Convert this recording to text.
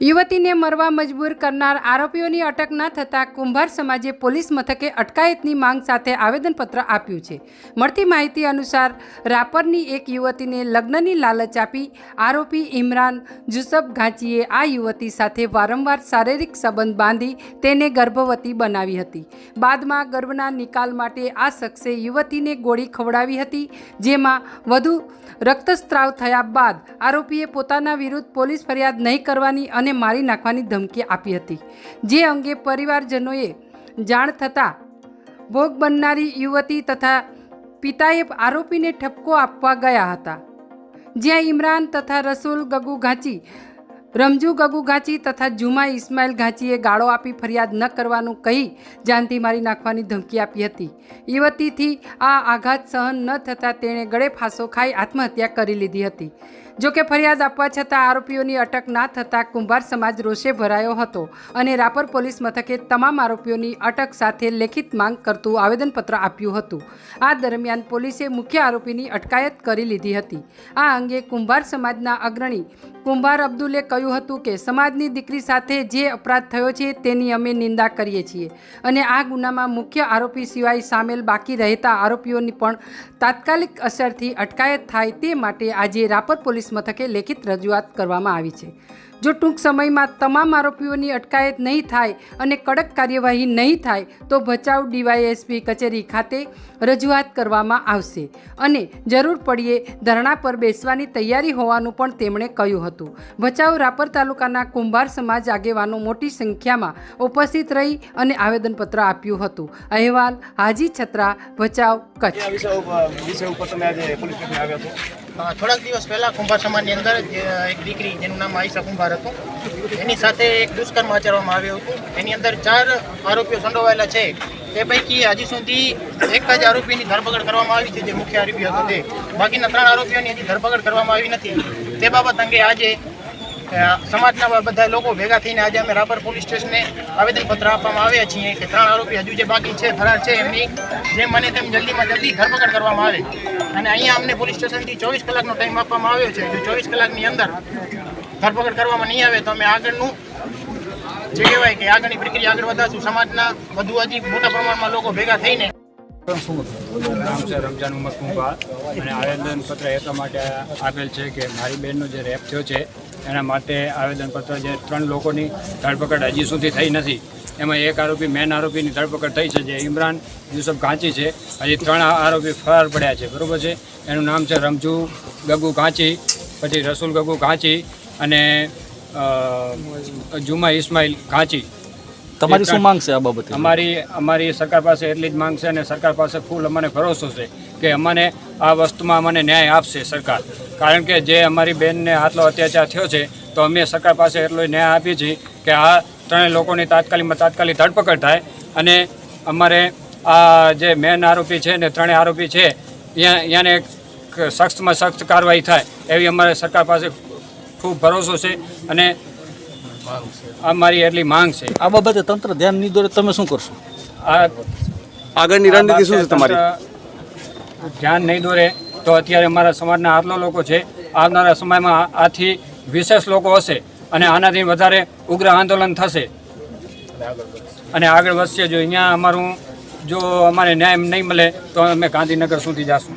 યુવતીને મરવા મજબૂર કરનાર આરોપીઓની અટક ન થતાં કુંભાર સમાજે પોલીસ મથકે અટકાયતની માંગ સાથે આવેદનપત્ર આપ્યું છે. મળતી માહિતી અનુસાર, રાપરની એક યુવતીને લગ્નની લાલચ આપી આરોપી ઇમરાન જુસફ ઘાંચીએ આ યુવતી સાથે વારંવાર શારીરિક સંબંધ બાંધી તેને ગર્ભવતી બનાવી હતી. બાદમાં ગર્ભના નિકાલ માટે આ શખ્સે યુવતીને ગોળી ખવડાવી હતી, જેમાં વધુ રક્તસ્ત્રાવ થયા બાદ આરોપીએ પોતાના વિરુદ્ધ પોલીસ ફરિયાદ નહીં કરવાની અને મારી નાખવાની ધમકી આપી હતી. જે અંગે પરિવારજનોએ જાણ થતાં ભોગ બનનારી યુવતી તથા પિતાએ આરોપીને ઠપકો આપવા ગયા હતા. જ્યાં ઇમરાન તથા રસૂલ ગગુ ઘાંચી રમજુ ગગુ ઘાંચી તથા જુમા ઇસ્માઇલ ઘાંચીએ ગાળો આપી ફરિયાદ ન કરવાનું કહી જાનથી મારી નાખવાની ધમકી આપી હતી. યુવતીથી આ આઘાત સહન ન થતાં તેણે ગળે ફાંસો ખાઈ આત્મહત્યા કરી લીધી હતી. જોકે ફરિયાદ આપવા છતાં આરોપીઓની અટક ના થતાં કુંભાર સમાજ રોષે ભરાયો હતો અને રાપર પોલીસ મથકે તમામ આરોપીઓની અટક સાથે લેખિત માંગ કરતું આવેદનપત્ર આપ્યું હતું. આ દરમિયાન પોલીસે મુખ્ય આરોપીની અટકાયત કરી લીધી હતી. આ અંગે કુંભાર સમાજના અગ્રણી કુંભાર અબ્દુલે કહ્યું હતું કે સમાજની દીકરી સાથે જે અપરાધ થયો છે તેની અમે નિંદા કરીએ છીએ. અને આ ગુનામાં મુખ્ય આરોપી સિવાય સામેલ બાકી રહેતા આરોપીઓની પણ તાત્કાલિક અસરથી અટકાયત થાય તે માટે આજે રાપર પોલીસ મથકે લેખિત રજૂઆત કરવામાં આવી છે. જો ટૂંક સમયમાં તમામ આરોપીઓની અટકાયત નહીં થાય અને કડક કાર્યવાહી નહીં થાય, તો ભચાઉ ડીવાયએસપી કચેરી ખાતે રજૂઆત કરવામાં આવશે. અને જરૂર પડીએ ધરણા પર બેસવાની તૈયારી હોવાનું પણ તેમણે કહ્યું હતું. ભચાઉ રાપર તાલુકાના કુંભાર સમાજ આગેવાનો મોટી સંખ્યામાં ઉપસ્થિત રહી અને આવેદનપત્ર આપ્યું હતું. અહેવાલ હાજી છત્રા, ભચાઉ કચ્છ. થોડાક દિવસ પહેલા કુંભાર સમાજની અંદર જ એક દીકરી જેનું નામ આયશા કુંભાર હતું. એની સાથે એક દુષ્કર્મ આચરવામાં આવ્યું હતું. એની અંદર ચાર આરોપીઓ સંડોવાયેલા છે. તે પૈકી હજી સુધી એક જ આરોપીની ધરપકડ કરવામાં આવી છે, જે મુખ્ય આરોપી હતો તે. બાકીના ત્રણ આરોપીઓની હજી ધરપકડ કરવામાં આવી નથી. તે બાબત અંગે આજે સમાજના બધા લોકો ભેગા થઈને આજે અમે રાપર પોલીસ સ્ટેશને આવેદનપત્ર આપવામાં આવ્યા છીએ કે ત્રણ આરોપી હજુ જે બાકી છે, ફરાર છે, એમની જેમ મને તેમ જલ્દીમાં જલ્દી ધરપકડ કરવામાં આવે. અને અહીંયા અમને પોલીસ સ્ટેશનથી ચોવીસ કલાકનો ટાઈમ આપવામાં આવ્યો છે. જો ચોવીસ કલાકની અંદર ધરપકડ કરવામાં નહીં આવે તો અમે આગળનું જે કહેવાય કે આગળની પ્રક્રિયા આગળ વધારશું. સમાજના વધુ હજી મોટા પ્રમાણમાં લોકો ભેગા થઈને નામ છે રમજાન ઉમર કુંભા અને આવેદનપત્ર એટલા માટે આપેલ છે કે મારી બહેનનો જે રેપ થયો છે એના માટે આવેદનપત્ર જે ત્રણ લોકોની ધરપકડ હજી સુધી થઈ નથી. એમાં એક આરોપી મેન આરોપીની ધરપકડ થઈ છે જે ઇમરાન યુસફ કાંચી છે. હજી ત્રણ આરોપી ફરાર પડ્યા છે બરોબર છે? એનું નામ છે રમજુ ગગુ કાંચી પછી રસુલ ગગુ કાંચી અને જુમા ઇસ્માઇલ કાંચી. તમારી શું માંગ છે આ બાબતે? અમારી અમારી સરકાર પાસે એટલી જ માંગ છે અને સરકાર પાસે ફૂલ અમને ભરોસો છે કે અમને આ વસ્તુમાં અમને ન્યાય આપશે સરકાર. કારણ કે જે અમારી બેનને આટલો અત્યાચાર થયો છે તો અમે સરકાર પાસે એટલો ન્યાય આપીએ છીએ કે આ ત્રણેય લોકોની તાત્કાલિકમાં તાત્કાલિક ધરપકડ થાય. અને અમારે આ જે મેન આરોપી છે ને ત્રણેય આરોપી છે ત્યાં ત્યાંને સખ્તમાં સખ્ત કાર્યવાહી થાય એવી અમારે સરકાર પાસે ખૂબ ભરોસો છે અને અમારી એટલી માંગ છે. આ બાબતે તંત્ર ધ્યાન નહીં દોરે તમે શું કરશો? આ આગળની રણનીતિ શું છે તમારી? ધ્યાન નહીં દોરે તો અત્યારે અમારા સમાજના આટલા લોકો છે, આવનારા સમયમાં આથી વિશેષ લોકો હશે અને આનાથી વધારે ઉગ્ર આંદોલન થશે. અને આગળ વધશે. જો અહીંયા અમારું, જો અમારે ન્યાય નહીં મળે, તો અમે ગાંધીનગર સુધી જશું.